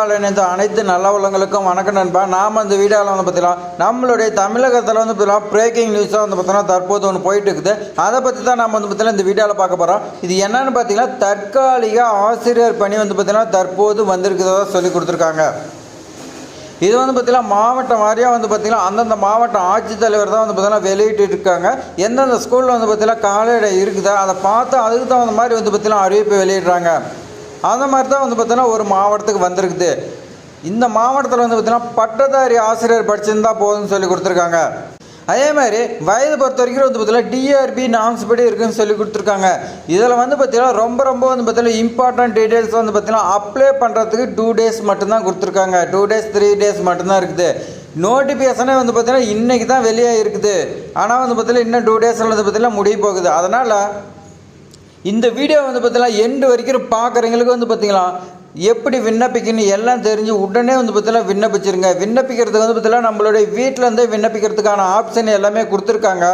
இணைந்த அனைத்து நல்ல உள்ளங்களுக்கும் வணக்கம் நண்பா. நாம் இந்த வீடியோவில் வந்து பார்த்தீங்கன்னா நம்மளுடைய தமிழகத்தில் வந்து பார்த்தீங்கன்னா பிரேக்கிங் நியூஸாக வந்து பார்த்தீங்கன்னா தற்போது ஒன்று போயிட்டு இருக்குது. அதை பற்றி தான் நம்ம வந்து பார்த்தீங்கன்னா இந்த வீடியோவில் பார்க்க போகிறோம் இது என்னன்னு பார்த்தீங்கன்னா தற்காலிக ஆசிரியர் பணி வந்து பார்த்தீங்கன்னா தற்போது வந்திருக்கிறதா சொல்லி கொடுத்துருக்காங்க. இது வந்து பார்த்தீங்கன்னா மாவட்டம் வாரியாக வந்து பார்த்தீங்கன்னா அந்தந்த மாவட்ட ஆட்சித்தலைவர் தான் வந்து பார்த்தீங்கன்னா வெளியிட்டு இருக்காங்க. எந்தெந்த ஸ்கூலில் வந்து பார்த்தீங்கன்னா காலையிட இருக்குதோ அதை பார்த்து அதுக்கு தகுந்த மாதிரி வந்து பார்த்தீங்கன்னா அறிவிப்பு வெளியிடுறாங்க. அந்த மாதிரி தான் வந்து பார்த்தீங்கன்னா ஒரு மாவட்டத்துக்கு வந்திருக்குது. இந்த மாவட்டத்தில் வந்து பார்த்தீங்கன்னா பட்டதாரி ஆசிரியர் படிச்சிருந்தா போதும்னு சொல்லி கொடுத்துருக்காங்க. அதே மாதிரி வயது பொறுத்த வரைக்கும் வந்து பார்த்தீங்கன்னா டிஆர்பி நாம்ஸ் படி இருக்குன்னு சொல்லி கொடுத்துருக்காங்க. இதில் வந்து பார்த்தீங்கன்னா ரொம்ப ரொம்ப வந்து பார்த்தீங்கன்னா இம்பார்ட்டன்ட் டீடைல்ஸ் வந்து பார்த்தீங்கன்னா அப்ளை பண்ணுறதுக்கு டூ டேஸ் மட்டும்தான் கொடுத்துருக்காங்க. டூ டேஸ் த்ரீ டேஸ் மட்டும்தான் இருக்குது. நோட்டிஃபிகேஷனே வந்து பார்த்தீங்கன்னா இன்றைக்கி தான் வெளியே இருக்குது. ஆனால் வந்து பார்த்தீங்கன்னா இன்னும் டூ டேஸில் வந்து பார்த்தீங்கன்னா முடிய போகுது. அதனால் இந்த வீடியோ வந்து பார்த்தீங்கன்னா எண்டு வரைக்கும் பார்க்குறவங்களுக்கு வந்து பார்த்தீங்களா எப்படி விண்ணப்பிக்கணும் எல்லாம் தெரிஞ்சு உடனே வந்து பார்த்தீங்கன்னா விண்ணப்பிச்சிருங்க. விண்ணப்பிக்கிறதுக்கு வந்து பார்த்தீங்கன்னா நம்மளுடைய வீட்டிலேருந்தே விண்ணப்பிக்கிறதுக்கான ஆப்ஷன் எல்லாமே கொடுத்துருக்காங்க.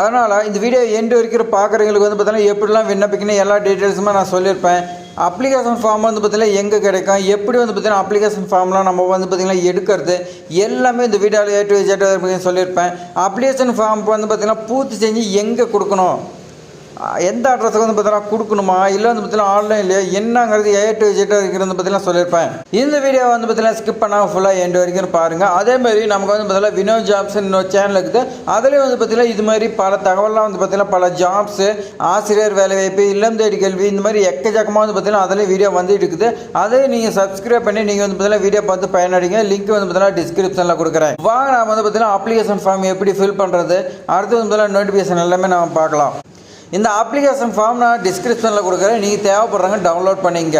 அதனால் இந்த வீடியோ எண்டு வரைக்கும் பார்க்குறவங்களுக்கு வந்து பார்த்தீங்கன்னா எப்படிலாம் விண்ணப்பிக்கணும் எல்லா டீட்டெயில்ஸுமே நான் சொல்லியிருப்பேன். அப்ளிகேஷன் ஃபார்ம் வந்து பார்த்தீங்கன்னா எங்கே கிடைக்கும் எப்படி வந்து பார்த்தீங்கன்னா அப்ளிகேஷன் ஃபார்ம்லாம் நம்ம வந்து பார்த்தீங்கன்னா எடுக்கிறது எல்லாமே இந்த வீடியோவில் ஏ டு ஜெட் சொல்லியிருப்பேன். அப்ளிகேஷன் ஃபார்ம் வந்து பார்த்தீங்கன்னா பூர்த்தி செஞ்சு எங்கே கொடுக்கணும்? எந்த அட்ரஸுக்கு வந்து பார்த்தீங்கன்னா கொடுக்கணுமா இல்லை வந்து பார்த்தீங்கன்னா ஆன்லைன்லேயே என்னங்கிறது ஏ டு ஜெட் இருக்கிறது பார்த்தீங்கன்னா சொல்லியிருப்பேன் இந்த வீடியோ வந்து பார்த்தீங்கன்னா ஸ்கிப் பண்ணாமல் ஃபுல்லாக எண்டு வரைக்கும் பாருங்கள் அதே மாதிரி நமக்கு வந்து பார்த்தீங்கன்னா வினோ ஜாப்ஸ் இன்னொரு சேனல் இருக்குது அதுலேயும் வந்து பார்த்தீங்கன்னா இது மாதிரி பல தகவல்லாம் வந்து பார்த்தீங்கன்னா பல ஜாப்ஸு ஆசிரியர் வேலைவாய்ப்பு இல்லம் தேடி கல்வி இந்த மாதிரி எக்கச்சக்கமாக வந்து பார்த்தீங்கன்னா அதில் வீடியோ வந்துட்டு இருக்குது அதை நீங்கள் சப்ஸ்கிரைப் பண்ணி நீங்கள் வந்து பார்த்தீங்கன்னா வீடியோ பார்த்து பயனடைங்க லிங்க் வந்து பார்த்தீங்கன்னா டிஸ்கிரிப்ஷனில் கொடுக்குறேன் வாங்க நான் வந்து பார்த்தீங்கன்னா அப்ளிகேஷன் ஃபார்ம் எப்படி ஃபில் பண்ணுறது அடுத்து வந்து பார்த்தீங்கன்னா நோட்டிஃபிகேஷன் எல்லாமே நம்ம பார்க்கலாம் இந்த அப்ளிகேஷன் ஃபார்ம் நான் டிஸ்கிரிப்ஷனில் கொடுக்குறேன். நீங்கள் தேவைப்படுறாங்க டவுன்லோட் பண்ணிங்க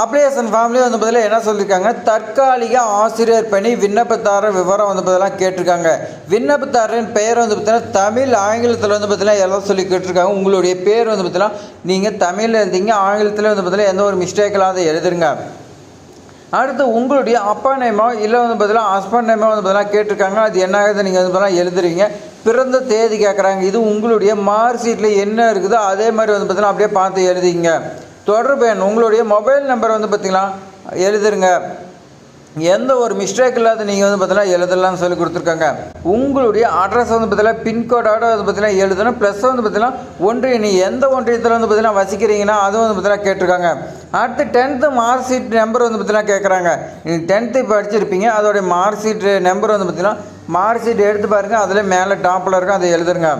அப்ளிகேஷன் ஃபார்ம்லேயே வந்து பதிலாக என்ன சொல்லியிருக்காங்க தற்காலிக ஆசிரியர் பணி விண்ணப்பதாரர் விவரம் வந்து பதிலாக கேட்டிருக்காங்க. விண்ணப்பதாரரின் பெயர் வந்து பார்த்தீங்கன்னா தமிழ் ஆங்கிலத்தில் வந்து பார்த்தீங்கன்னா எல்லாம் சொல்லி கேட்டிருக்காங்க. உங்களுடைய பேர் வந்து பார்த்தீங்கன்னா நீங்கள் தமிழில் இருந்தீங்க. ஆங்கிலத்தில் வந்து பார்த்தீங்கன்னா எந்த ஒரு மிஸ்டேக் இல்லாத எழுதுருங்க. அடுத்து உங்களுடைய அப்பா நேமோ இல்லை வந்து பார்த்தீங்கன்னா ஹஸ்பண்ட் நேமோ வந்து பார்த்தீங்கன்னா கேட்டிருக்காங்க. அது என்ன ஆகுது? நீங்கள் வந்து பார்த்தீங்கன்னா எழுதுறீங்க. பிறந்த தேதி கேட்குறாங்க இது உங்களுடைய மார்க் ஷீட்டில் என்ன இருக்குதோ அதே மாதிரி வந்து பார்த்தீங்கன்னா அப்படியே பார்த்து எழுதிங்க. தொடர்பு எண் உங்களுடைய மொபைல் நம்பர் வந்து பார்த்தீங்கன்னா எழுதுருங்க. எந்த ஒரு மிஸ்டேக் இல்லாத நீங்கள் வந்து பார்த்தீங்கன்னா எழுதலாம்னு சொல்லி கொடுத்துருக்காங்க. உங்களுடைய அட்ரஸ் வந்து பார்த்தீங்கன்னா பின்கோடோட வந்து பார்த்தீங்கன்னா எழுதணும். ப்ளஸ் வந்து பார்த்தீங்கன்னா ஒன்றிய நீ எந்த ஒன்றியத்தில் வந்து பார்த்தீங்கன்னா வசிக்கிறீங்கன்னா அதுவும் வந்து பார்த்தீங்கன்னா கேட்டிருக்காங்க. அடுத்து டென்த்து மார்க் ஷீட் நம்பர் வந்து பார்த்தீங்கன்னா கேட்குறாங்க நீங்கள் டென்த்து படிச்சிருப்பீங்க. அதோடைய மார்க் ஷீட் நம்பர் வந்து பார்த்தீங்கன்னா மார்க் ஷீட் எடுத்து பாருங்கள் அதில் மேலே டாப்பில் இருக்கும் அதை எழுதுருங்க.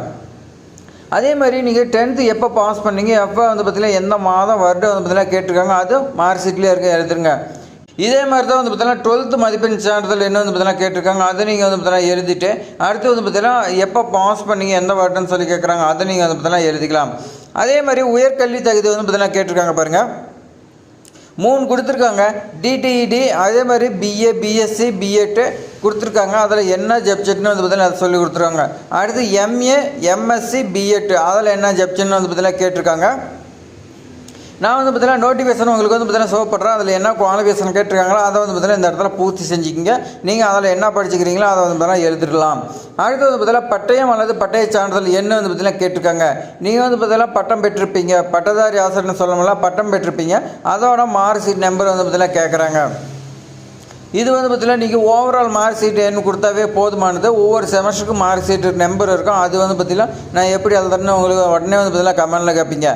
அதே மாதிரி நீங்கள் டென்த்து எப்போ பாஸ் பண்ணீங்க எப்போ வந்து பார்த்தீங்கன்னா எந்த மாதம் வருடம் வந்து பார்த்தீங்கன்னா கேட்டிருக்காங்க அது மார்க் ஷீட்லேயே இருக்க எழுதுருங்க. இதே மாதிரி தான் வந்து பார்த்தீங்கன்னா டுவெல்த்து மதிப்பெண் சான்றிதழ் என்ன வந்து பார்த்தீங்கன்னா கேட்டிருக்காங்க அதை நீங்கள் வந்து பார்த்தீங்கன்னா எழுதிட்டு அடுத்து வந்து பார்த்தீங்கன்னா எப்போ பாஸ் பண்ணீங்க எந்த வருடம்னு சொல்லி கேட்குறாங்க அதை நீங்கள் வந்து பார்த்தீங்கன்னா எழுதிக்கலாம். அதே மாதிரி உயர்கல்வி தகுதி வந்து பார்த்தீங்கன்னா கேட்டிருக்காங்க பாருங்கள் மூணு கொடுத்துருக்காங்க டிடிஇடி அதே மாதிரி பிஏ பிஎஸ்சி பிஎட்டு கொடுத்துருக்காங்க அதில் என்ன ஜப்ஜெட்னு வந்து பார்த்தீங்கன்னா அதை சொல்லி கொடுத்துருக்காங்க அடுத்து எம்ஏ எம்எஸ்சி பிஎட் அதில் என்ன ஜப்ஜெட்னு வந்து பார்த்தீங்கன்னா கேட்டிருக்காங்க நான் வந்து பார்த்தீங்கன்னா நோட்டிஃபிகேஷன் உங்களுக்கு வந்து பார்த்தீங்கன்னா ஷோ பண்ணுறேன் அதில் என்ன குவாலிஃபிகேஷன் கேட்டிருக்காங்களோ அதை வந்து பார்த்தீங்கன்னா இந்த இடத்துல பூர்த்தி செஞ்சுக்கிங்க நீங்கள் அதில் என்ன படிச்சுக்கிறீங்களோ அதை வந்து பார்த்தீங்கன்னா எழுதிடலாம் அடுத்து வந்து பார்த்தீங்கன்னா பட்டயம் அல்லது பட்டய சான்றிதழ் என்ன வந்து பார்த்தீங்கன்னா கேட்டிருக்காங்க நீங்கள் வந்து பார்த்தீங்கன்னா பட்டம் பெற்றிருப்பீங்க பட்டதாரி ஆசிரியர்னு சொல்லணும்ல பட்டம் பெற்றிருப்பீங்க அதோட மார்க் ஷீட் நம்பர் வந்து பார்த்தீங்கன்னா கேட்குறாங்க இது வந்து பார்த்தீங்கன்னா நீங்கள் ஓவரால் மார்க் ஷீட் என்ன கொடுத்தாவே போதுமானது. ஒவ்வொரு செமஸ்டருக்கும் மார்க் ஷீட் நம்பர் இருக்கும். அது வந்து பார்த்தீங்கன்னா நான் எப்படி எழுதுறேன்னு உங்களுக்கு உடனே வந்து பார்த்தீங்கன்னா கமெண்டில் கேட்பீங்க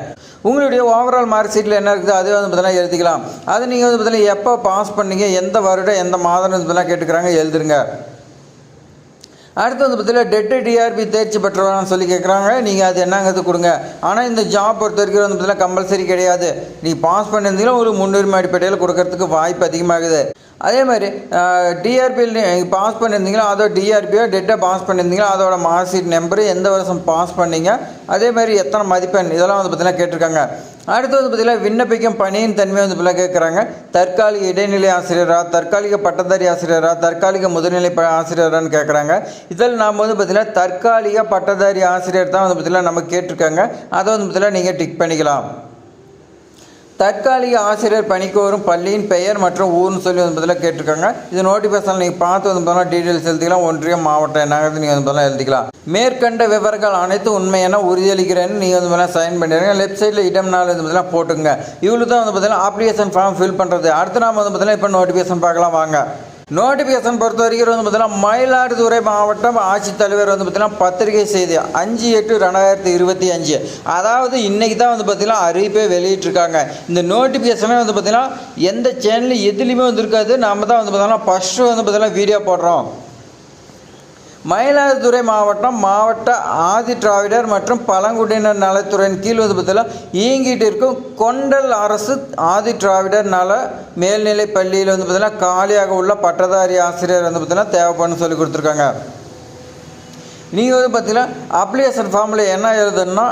உங்களுடைய ஓவரால் மார்க் ஷீட்டில் என்ன இருக்குது அதே வந்து பார்த்தீங்கன்னா எழுதிக்கலாம். அது நீங்கள் வந்து பார்த்தீங்கன்னா எப்போ பாஸ் பண்ணீங்க எந்த வருடம் எந்த மாதம் வந்து கேட்டுக்கிறாங்க எழுதுருங்க அடுத்து வந்து பார்த்தீங்கன்னா டெட்டு டிஆர்பி தேர்ச்சி பெற்றவரான்னு சொல்லி கேட்குறாங்க நீங்கள் அது என்னங்கிறது கொடுங்க. ஆனால் இந்த ஜாப் பொறுத்த வரைக்கும் வந்து பார்த்தீங்கன்னா கம்பல்சரி கிடையாது. நீ பாஸ் பண்ணியிருந்தீங்கன்னா ஒரு முன்னுரிமை அடிப்படையில் கொடுக்கறதுக்கு வாய்ப்பு அதிகமாகுது. அதே மாதிரி டிஆர்பியில் நீங்கள் பாஸ் பண்ணியிருந்தீங்களோ அதோட டிஆர்பியோ டெட்டை பாஸ் பண்ணியிருந்தீங்களோ அதோட மார்க் ஷீட் நம்பரு எந்த வருஷம் பாஸ் பண்ணீங்க அதே மாதிரி எத்தனை மதிப்பெண் இதெல்லாம் வந்து பார்த்தீங்கன்னா கேட்டிருக்காங்க. அடுத்து வந்து பார்த்தீங்கன்னா விண்ணப்பிக்கும் பணியின் தன்மை வந்து பிள்ளை கேட்குறாங்க தற்காலிக இடைநிலை ஆசிரியரா தற்காலிக பட்டதாரி ஆசிரியரா தற்காலிக முதுநிலை ஆசிரியரான்னு கேட்குறாங்க இதில் நாம் வந்து பார்த்தீங்கன்னா தற்காலிக பட்டதாரி ஆசிரியர் தான் வந்து பார்த்தீங்கன்னா நம்ம கேட்டிருக்காங்க. அதை வந்து பார்த்தீங்கன்னா நீங்கள் டிக் பண்ணிக்கலாம். தற்காலிக ஆசிரியர் பணிக்கு வரும் பள்ளியின் பெயர் மற்றும் ஊர்னு சொல்லி வந்து பதிலாக கேட்டிருக்காங்க. இது நோட்டிஃபிகேஷன் நீங்கள் பார்த்து வந்து பார்த்தீங்கன்னா டீட்டெயில்ஸ் எழுதிக்கலாம். ஒன்றியம் மாவட்டம் என்னங்கிறது நீங்கள் வந்து பார்த்தீங்கன்னா எழுதிக்கலாம். மேற்கண்ட விவரங்கள் அனைத்தும் உண்மையான உறுதியளிக்கிறேன்னு நீங்கள் வந்து சைன் பண்ணிடுங்க. லெஃப்ட் சைடில் இடம் நாள் வந்து பார்த்தீங்கன்னா போட்டுங்க இவ்வளோ தான் வந்து பார்த்தீங்கன்னா அப்ளிகேஷன் ஃபார்ம் ஃபில் பண்ணுறது அடுத்து நாம வந்து பார்த்தீங்கன்னா இப்போ நோட்டிஃபிகேஷன் பார்க்கலாம். வாங்க. நோட்டிஃபிகேஷன் பொறுத்த வரைக்கும் வந்து பார்த்தீங்கன்னா மயிலாடுதுறை மாவட்டம் ஆட்சித்தலைவர் வந்து பார்த்தீங்கன்னா பத்திரிகை செய்தி அஞ்சு எட்டு ரெண்டாயிரத்தி இருபத்தி அஞ்சு. அதாவது இன்னைக்கு தான் வந்து பார்த்தீங்கன்னா அறிவிப்பே வெளியிட்டிருக்காங்க. இந்த நோட்டிஃபிகேஷனே வந்து பார்த்தீங்கன்னா எந்த சேனல் எதுலேயுமே வந்திருக்காது நம்ம தான் வந்து பார்த்தீங்கன்னா ஃபஸ்ட்டு வந்து பார்த்தீங்கன்னா வீடியோ போடுறோம். மயிலாடுதுறை மாவட்டம் மாவட்ட ஆதி திராவிடர் மற்றும் பழங்குடியினர் நலத்துறையின் கீழ் வந்து பார்த்தீங்கன்னா இயங்கிட்டு இருக்கும் கொண்டல் அரசு ஆதி திராவிடர் நல மேல்நிலை பள்ளியில் வந்து பார்த்தீங்கன்னா காலியாக உள்ள பட்டதாரி ஆசிரியர் வந்து பார்த்தீங்கன்னா தேவைப்படுன்னு சொல்லி கொடுத்துருக்காங்க. நீங்கள் வந்து பார்த்தீங்கன்னா அப்ளிகேஷன் ஃபார்மில் என்ன எழுதுன்னா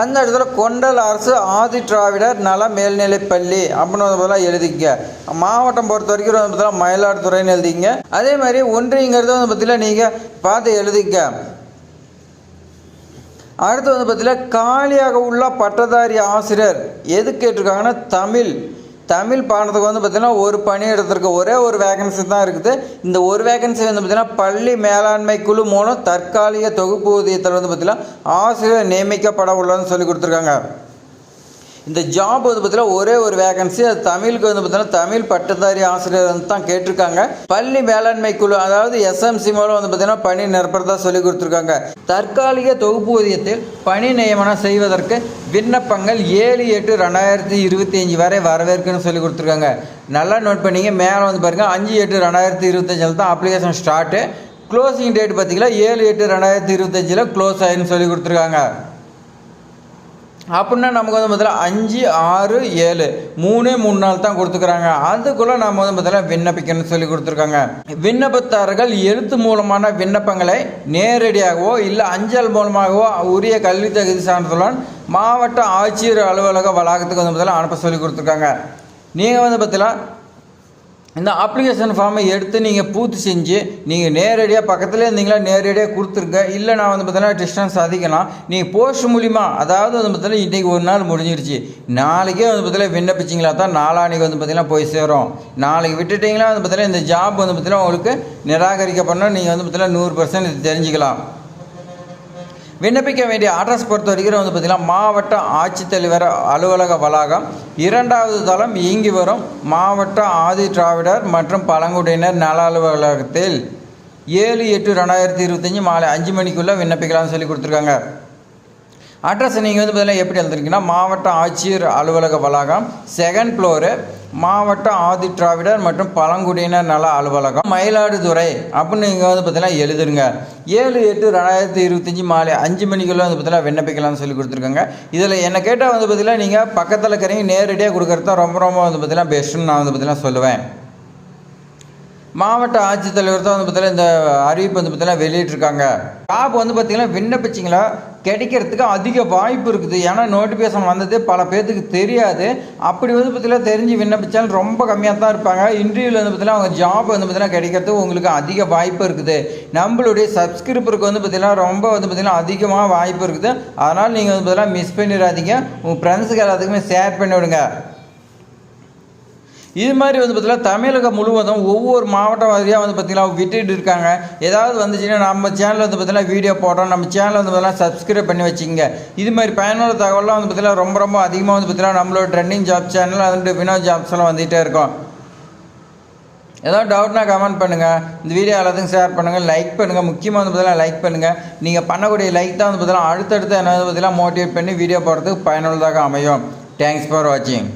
அந்த இடத்துல கொண்டல் அரசு ஆதி திராவிடர் நல மேல்நிலைப்பள்ளி அப்படின்னு வந்து பார்த்தீங்கன்னா எழுதிக்க மாவட்டம் பொறுத்த வரைக்கும் வந்து பார்த்தீங்கன்னா மயிலாடுதுறைன்னு எழுதிங்க. அதே மாதிரி ஒன்றியங்கிறது வந்து பார்த்தீங்கன்னா நீங்கள் பார்த்து எழுதிக்க அடுத்து வந்து பார்த்தீங்கன்னா காலியாக உள்ள பட்டதாரி ஆசிரியர் எது கேட்டிருக்காங்கன்னா தமிழ். தமிழ் பாடத்துக்கு வந்து பார்த்தீங்கன்னா ஒரு பணியிடத்திற்கு ஒரே ஒரு வேகன்சி தான் இருக்குது. இந்த ஒரு வேகன்சி வந்து பார்த்தீங்கன்னா பள்ளி மேலாண்மை குழு மூலம் தற்காலிக தொகுப்பு ஊதியத்தில் வந்து பார்த்தீங்கன்னா ஆசிரியர் நியமிக்கப்பட உள்ளதுன்னு சொல்லி கொடுத்துருக்காங்க. இந்த ஜாப் வந்து பார்த்தீங்கன்னா ஒரே ஒரு வேகன்சி அது தமிழுக்கு வந்து பார்த்தீங்கன்னா தமிழ் பட்டதாரி ஆசிரியர் வந்து தான் கேட்டிருக்காங்க. பள்ளி மேலாண்மை குழு அதாவது எஸ்எம்சி மூலம் வந்து பார்த்தீங்கன்னா பணி நிரப்புறதா சொல்லி கொடுத்துருக்காங்க. தற்காலிக தொகுப்பு ஊதியத்தில் பணி நியமனம் செய்வதற்கு விண்ணப்பங்கள் ஏழு எட்டு ரெண்டாயிரத்தி இருபத்தி அஞ்சு வரை வரவேற்குன்னு சொல்லி கொடுத்துருக்காங்க. நல்லா நோட் பண்ணிங்க. மேலே வந்து பாருங்கள் அஞ்சு எட்டு ரெண்டாயிரத்தி இருபத்தஞ்சில் தான் அப்ளிகேஷன் ஸ்டார்ட்டு க்ளோசிங் டேட் பார்த்தீங்கன்னா ஏழு எட்டு ரெண்டாயிரத்தி இருபத்தஞ்சில் க்ளோஸ் ஆயின்னு சொல்லி கொடுத்துருக்காங்க. அப்படின்னா நமக்கு வந்து பார்த்தீங்கன்னா அஞ்சு ஆறு ஏழு. மூணே மூணு நாள் தான் கொடுத்துக்கிறாங்க. அதுக்குள்ளே நம்ம வந்து பார்த்தீங்கன்னா விண்ணப்பிக்கணும்னு சொல்லி கொடுத்துருக்காங்க. விண்ணப்பதாரர்கள் எழுத்து மூலமான விண்ணப்பங்களை நேரடியாகவோ இல்லை அஞ்சல் மூலமாகவோ உரிய கல்வி தகுதி சான்றிதழுடன் மாவட்ட ஆட்சியர் அலுவலக வளாகத்துக்கு வந்து பார்த்தீங்கன்னா அனுப்ப சொல்லி கொடுத்துருக்காங்க. நீங்கள் வந்து பார்த்தீங்கன்னா இந்த அப்ளிகேஷன் ஃபார்மை எடுத்து நீங்கள் பூர்த்தி செஞ்சு நீங்கள் நேரடியாக பக்கத்தில் இருந்தீங்களா நேரடியாக கொடுத்துருங்க. இல்லை நான் வந்து பார்த்தீங்கன்னா டிஸ்டன்ஸ் அதிகலாம் நீங்கள் போஸ்ட் மூலிமா அதாவது வந்து பார்த்தீங்கன்னா இன்றைக்கி ஒரு நாள் முடிஞ்சிருச்சு. நாளைக்கே வந்து பார்த்தீங்கன்னா விண்ணப்பிச்சிங்களா தான் நாளானிக்கு வந்து பார்த்தீங்கன்னா போய் சேரும். நாளைக்கு விட்டுட்டிங்களா வந்து பார்த்தீங்கன்னா இந்த ஜாப் வந்து பார்த்தீங்கன்னா உங்களுக்கு நிராகரிக்கப்படணும். நீங்கள் வந்து பார்த்தீங்கன்னா நூறு பர்சன்ட் தெரிஞ்சுக்கலாம். விண்ணப்பிக்க வேண்டிய அட்ரஸ் பொறுத்த வரைக்கும் வந்து பார்த்திங்கன்னா மாவட்ட ஆட்சித்தலைவர் அலுவலக வளாகம் இரண்டாவது தளம் இயங்கி வரும் மாவட்ட ஆதி திராவிடர் மற்றும் பழங்குடியினர் நல அலுவலகத்தில் ஏழு எட்டு ரெண்டாயிரத்தி இருபத்தஞ்சி மாலை அஞ்சு மணிக்குள்ளே விண்ணப்பிக்கலாம்னு சொல்லி கொடுத்துருக்காங்க. அட்ரஸ் நீங்கள் வந்து பார்த்தீங்கன்னா எப்படி எழுதுறீங்கன்னா மாவட்ட ஆட்சியர் அலுவலக வளாகம் செகண்ட் ஃப்ளோரு மாவட்ட ஆதி திராவிடர் மற்றும் பழங்குடியினர் நல அலுவலகம் மயிலாடுதுறை. அப்படின்னு நீங்கள் வந்து பார்த்தீங்கன்னா எழுதுருங்க. ஏழு எட்டு ரெண்டாயிரத்தி இருபத்தஞ்சி மாலை அஞ்சு மணிக்குள்ளே வந்து பார்த்தீங்கன்னா விண்ணப்பிக்கலாம்னு சொல்லி கொடுத்துருக்காங்க. இதில் என்ன கேட்டால் வந்து பார்த்தீங்கன்னா நீங்கள் பக்கத்தில் இருக்கிறீங்க நேரடியாக கொடுக்குறது தான் ரொம்ப ரொம்ப வந்து பார்த்தீங்கன்னா பெஸ்ட்டுன்னு நான் வந்து பார்த்தீங்கன்னா சொல்லுவேன். மாவட்ட ஆட்சித்தலைவர் தான் வந்து பார்த்தீங்கன்னா இந்த அறிவிப்பு வந்து பார்த்தீங்கன்னா வெளியிட்டிருக்காங்க. ஜாப் வந்து பார்த்தீங்கன்னா விண்ணப்பிச்சிங்களா? கிடைக்கிறதுக்கு அதிக வாய்ப்பு இருக்குது. ஏன்னா நோட்டிஃபிகேஷன் வந்தது பல பேர்த்துக்கு தெரியாது. அப்படி வந்து பார்த்தீங்கன்னா தெரிஞ்சு விண்ணப்பிச்சாலும் ரொம்ப கம்மியாக தான் இருப்பாங்க. இன்டர்வியூவில் வந்து பார்த்தீங்கன்னா அவங்க ஜாப் வந்து பார்த்தீங்கன்னா கிடைக்கிறதுக்கு உங்களுக்கு அதிக வாய்ப்பு இருக்குது. நம்மளுடைய சப்ஸ்கிரிப்பருக்கு வந்து பார்த்தீங்கன்னா ரொம்ப வந்து பார்த்தீங்கன்னா அதிகமாக வாய்ப்பு இருக்குது. அதனால் நீங்கள் வந்து பார்த்தீங்கன்னா மிஸ் பண்ணிடாதீங்க. உங்கள் ஃப்ரெண்ட்ஸுக்கு எல்லாத்துக்குமே ஷேர் பண்ணி விடுங்க இது மாதிரி வந்து பார்த்தீங்கன்னா தமிழகம் முழுவதும் ஒவ்வொரு மாவட்ட வாரியாக வந்து பார்த்திங்கன்னா விட்டுட்டு இருக்காங்க. ஏதாவது வந்துச்சுன்னா நம்ம சேனலில் வந்து பார்த்திங்கன்னா வீடியோ போடுறோம். நம்ம சேனலில் வந்து பார்த்தீங்கன்னா சப்ஸ்கிரைப் பண்ணி வச்சுங்க இது மாதிரி பயனுள்ள தகவலாம் வந்து பார்த்திங்கன்னா ரொம்ப ரொம்ப அதிகமாக வந்து பார்த்தீங்கன்னா நம்மளோட ட்ரெண்டிங் ஜாப் சேனல் வந்து வினோ ஜாப்ஸ்லாம் வந்துகிட்டே இருக்கும். ஏதாவது டவுட்னா கமெண்ட் பண்ணுங்கள் இந்த வீடியோ எல்லாத்துக்கும் ஷேர் பண்ணுங்கள் லைக் பண்ணுங்கள் முக்கியமாக வந்து பார்த்தீங்கன்னா லைக் பண்ணுங்கள் நீங்கள் பண்ணக்கூடிய லைக் தான் வந்து பார்த்தீங்கன்னா அடுத்தடுத்து என்ன வந்து பார்த்தீங்கன்னா மோட்டிவேட் பண்ணி வீடியோ போடுறதுக்கு பயனுள்ளதாக அமையும். தேங்க்ஸ் ஃபார் வாட்சிங்